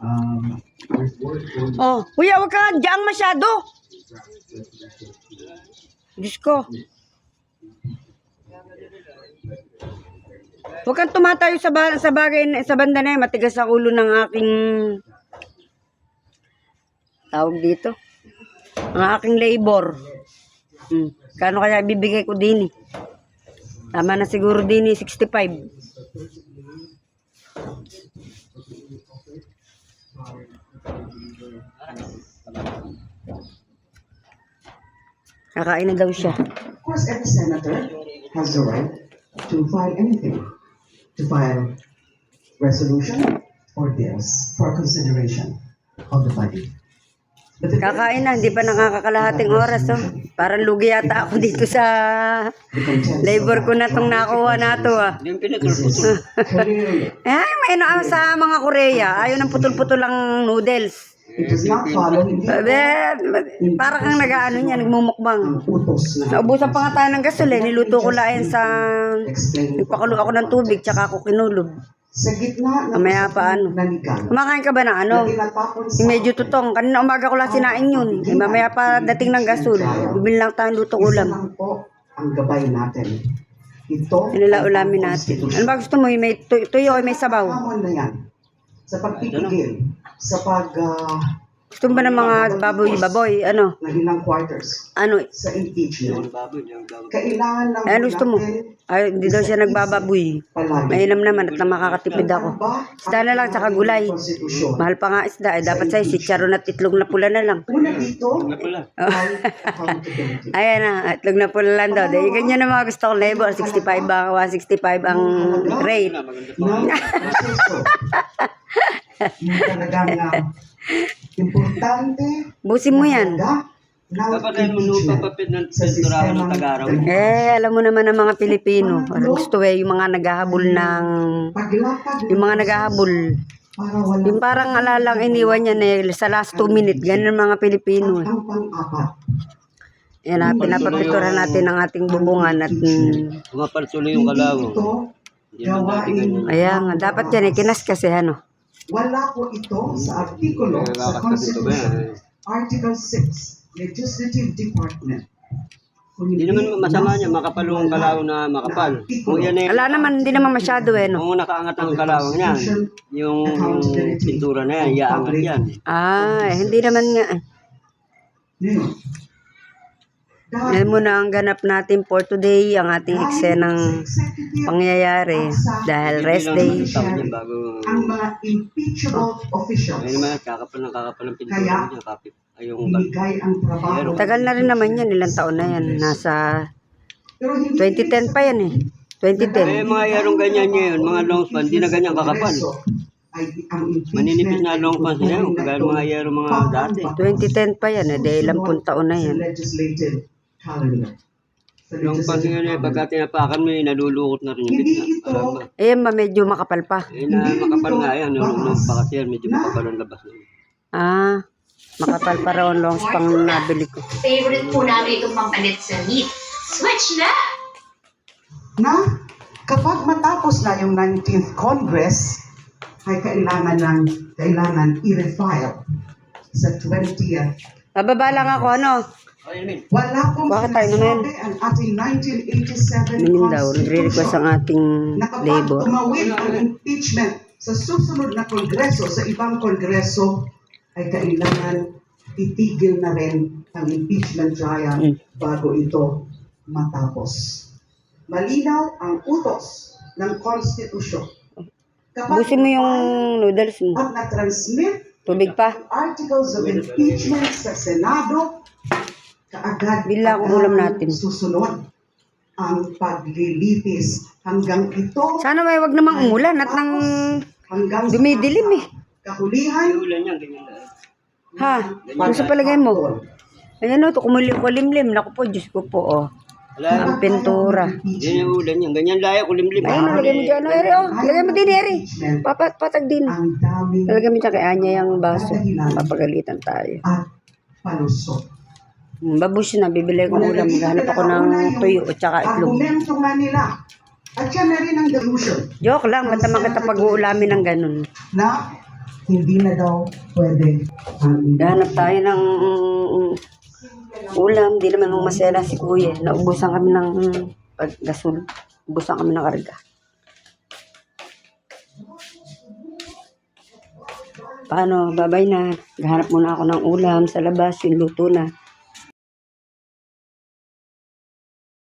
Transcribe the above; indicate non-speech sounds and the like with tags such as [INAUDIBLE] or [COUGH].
Um, Oh, kuya, wag ka diyang masyado. Diyos ko. Huwag kang tumatayo sa, ba- sa bagay, na- sa banda na yan. Matigas ang ulo ng aking tawag dito. Ang aking labor. Hmm. Kano kaya bibigay ko din eh? Tama na siguro din eh, 65. Kakain na daw siya. Of course, every senator has the right to file anything, to file resolution or bills for consideration of the body. Kakain na, hindi pa nakakakalahating oras. Oh. Parang lugi yata ako dito sa labor ko na tong nakuha na to ah. Eh, [LAUGHS] may na sa mga Korea. Ayaw ng putol-putol lang noodles. It does not follow parang kang nag-ano niya, nagmumukbang. Naubusan pa nga tayo ng gasol eh. Niluto ko lang sa... Nagpakulo ako ng tubig, tsaka ako kinulob. sa gitna ng Mamaya pa ano. Kumakain ka ba ano? na Yung medyo tutong. Kanina umaga ko lang sinain yun. Eh, mamaya pa dating ng gasol. Bibili lang tayong luto ulam. ang gabay natin. Ito Nila ulamin natin. Ano ba gusto mo? May tu- tuyo o may sabaw? hamon na yan sa pagpipigil sa pag ah, Gusto mo ba ng mga baboy-baboy? Ano? ng ilang quarters Ano? sa impeachment. Baboy, yung baboy. Kailangan lang Eh, ano gusto mo? Ay, hindi daw siya nagbababoy. Mainam naman at na makakatipid ako. Ba Isda na lang, tsaka gulay. Mahal pa nga isda. Eh, dapat sa'yo, si Charon at itlog na pula na lang. Una dito ay accountability. [LAUGHS] Ayan na, itlog na pula lang daw. Dahil ganyan ang mga gusto ko labor. 65 ang, 165 ang rate. [LAUGHS] Yung talagang ah, importante Busin mo yan. ay mo impeachment papapit ng sistemang Tagaraw. Eh, alam mo naman ng mga Pilipino. Parang gusto eh, yung mga naghahabol ng... Yung mga naghahabol. Yung parang alalang iniwan niya na sa last 2 minutes. Ganun ang mga Pilipino. eh. ang. Yan na, pinapapicturan natin ang ating bubungan at mm, Pumapalsulo yung ganyan. ayan, nga, dapat yan eh, kinas kasi ano. Wala po ito sa artikulo sa? Constitution, Article 6, Legislative Department. Hindi naman masama niya, makapal ang kalawo na makapal. Kung yan eh, Wala naman, hindi naman masyado eh, no? kung nakaangat ang kalawang yan, yung, yung pintura na yan, iaangat yan. Ah, eh, hindi naman nga. eh. Ngayon, Yan muna ang ganap natin for today, ang ating eksenang pangyayari. Dahil rest day. Ang mga impeachable officials ayun naman, kakapal ng kakapal ng pintura Kaya, niya, kapit. Ay, yung binigay ang trabaho. Tagal na rin naman yan, ilang taon na yan. Nasa Pero hindi 2010 pa yan eh. 2010. Eh, mga yarong ganyan ngayon, mga long span, di na ganyan kakapal. Ay, ang impeachment Maninipis na long span yun, kagaya mga yarong mga dati. 2010 pa yan eh, dahil ilang taon na yan. Calendar. Sa Long legislative nga eh, pagka tinapakan mo, eh, nalulukot na rin yung Hindi gitna. ito? Ayan ba, medyo makapal pa. Eh, na makapal nga yan, nung pa kasi yan, medyo makapal ang labas. Ah, makapal pa raw ang longs pang nabili ko. Favorite po namin itong pampalit sa meat. Switch na! na kapag matapos na yung 19th Congress, ay kailangan ng kailangan i-refile sa 20th. Bababa lang ako, ano? Wala pong Bakit tayo naman? sinasabi ang ating 1987 Minin daw, nagre-request ang ating labor. tumawid ang impeachment sa susunod na kongreso, sa ibang kongreso, ay kailangan itigil na rin ang impeachment trial Mm. bago ito matapos. Malinaw ang utos ng konstitusyon. Kapag Busin mo yung noodles mo. at na-transmit Tubig pa. articles of impeachment sa Senado, kaagad Bila ang ulam natin. susunod ang paglilitis hanggang ito Sana may wag namang umulan at nang dumidilim eh. kahulihan Ulan yan, ganyan. Ha? Ano sa palagay mo? Ayan o, ito kumulim ko limlim. Naku po, Diyos ko po, oh. Ang pintura. yan yung ulan yan. Ganyan laya, kulimlim. Ayun, lagay mo dyan. Eri, oh. Lagay mo din, Eri. Papat, patag din. Lagay mo dyan kay Anya yung baso. Papagalitan tayo. at palusot. Babus na, bibili ko ulam. Maghanap ako ng tuyo at saka itlog. Argumento nga nila. At yan na rin ang delusion Joke lang, ba't naman kita pag-uulamin ng ganun? na hindi na daw pwede Hanap tayo ng mm, ulam. Di naman nung masela si kuya. Naubusan kami ng mm, paggasol. Ubusan kami ng karga. Paano? Babay na. Gahanap muna ako ng ulam sa labas. Yung luto na.